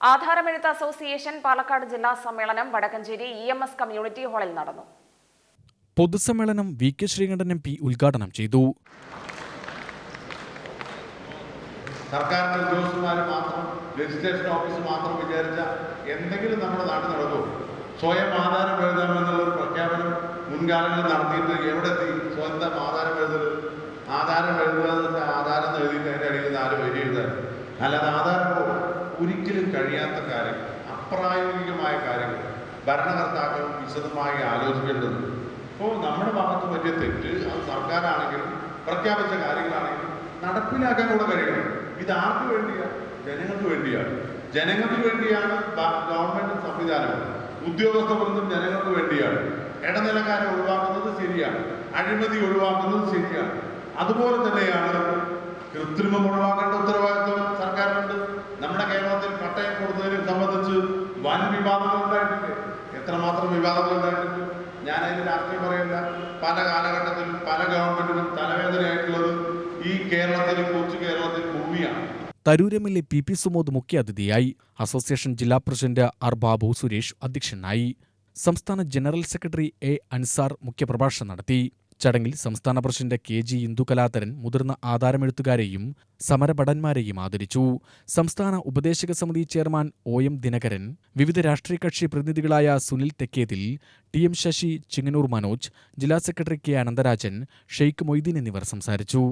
ആധാരമെഴുത്ത് association Palakkad ജില്ലാ സമ്മേളനം Vadakkanchery E M S community ഹാളിൽ നടന്നു. പൊതുസമ്മേളനം V K Sreekandan M P ഉദ്ഘാടനം ചെയ്തു. സർക്കാരിന്റെ ഉദ്യോഗസ്ഥന്മാർ മാത്രം രജിസ്ട്രേഷൻ ഓഫീസ് മാത്രം വിചാരിച്ച എന്തെങ്കിലും നമ്മുടെ നാട്ടിൽ നടക്കുമോ? സ്വയം ആധാരം എഴുതാമെന്നുള്ളൊരു പ്രഖ്യാപനം മുൻകാലങ്ങളിൽ നടത്തിയിട്ട് എവിടെ എത്തി? സ്വന്തം ആധാരം എഴുതൽ ആധാരം എഴുതുക ആധാരം എഴുതിയിട്ട് അതിന്റെ അടിയിൽ നാല് വരി എഴുതാൻ. അല്ലാതെ ആധാരം ഒരിക്കലും കഴിയാത്ത കാര്യങ്ങൾ അപ്രായോഗികമായ കാര്യങ്ങൾ ഭരണകർത്താക്കൾ വിശദമായി ആലോചിക്കേണ്ടതുണ്ട്. അപ്പോൾ നമ്മുടെ ഭാഗത്ത് പറ്റിയ തെറ്റ് അത് സർക്കാരാണെങ്കിലും പ്രഖ്യാപിച്ച കാര്യങ്ങളാണെങ്കിലും നടപ്പിലാക്കാൻ കൂടെ കഴിയണം ഇത് ആർക്ക് വേണ്ടിയാണ് ജനങ്ങൾക്ക് വേണ്ടിയാണ്. ജനങ്ങൾക്ക് വേണ്ടിയാണ് ഗവൺമെന്റ് സംവിധാനം. ഉദ്യോഗസ്ഥ വൃന്ദം ജനങ്ങൾക്ക് വേണ്ടിയാണ്. ഇടനിലക്കാരെ ഒഴിവാക്കുന്നത് ശരിയാണ്. അഴിമതി ഒഴിവാക്കുന്നത് ശരിയാണ്. അതുപോലെ തന്നെയാണ് കൃത്രിമം ഒഴിവാക്കേണ്ട ഉത്തരവാദിത്വം വൻ വിവാദങ്ങൾ ഉണ്ടായിട്ടുണ്ട്. എത്രമാത്രം വിവാദങ്ങൾ ഉണ്ടായിട്ടുണ്ട്. ഞാൻ അതിന് രാഷ്ട്രീയം പറയില്ല പല കാലഘട്ടത്തിലും പല ഗവൺമെന്റിനും തലവേദനയായിട്ടുള്ളത് ഈ കേരളത്തിലും കൊച്ചു കേരളത്തിൽ ഭൂമിയാണ്. എ പി പി സുമോദ് മുഖ്യാതിഥിയായി അസോസിയേഷൻ ജില്ലാ പ്രസിഡന്റ് ആർ ബാബു സുരേഷ് അധ്യക്ഷനായി. സംസ്ഥാന ജനറൽ സെക്രട്ടറി എ അൻസാർ മുഖ്യപ്രഭാഷണം നടത്തി. ചടങ്ങിൽ സംസ്ഥാന പ്രസിഡന്റ് കെ ജി ഇന്ദുകലാതരൻ മുതിർന്ന ആധാരമെഴുത്തുകാരെയും സമരഭടന്മാരെയും ആദരിച്ചു. സംസ്ഥാന ഉപദേശക സമിതി ചെയർമാൻ ഒ എം ദിനകരൻ വിവിധ രാഷ്ട്രീയ കക്ഷി പ്രതിനിധികളായ സുനിൽ തെക്കേതിൽ ടി എം ശശി ചിങ്ങനൂർ മനോജ് ജില്ലാ സെക്രട്ടറി കെ അനന്തരാജൻ ഷെയ്ഖ് മൊയ്തീൻ എന്നിവർ സംസാരിച്ചു.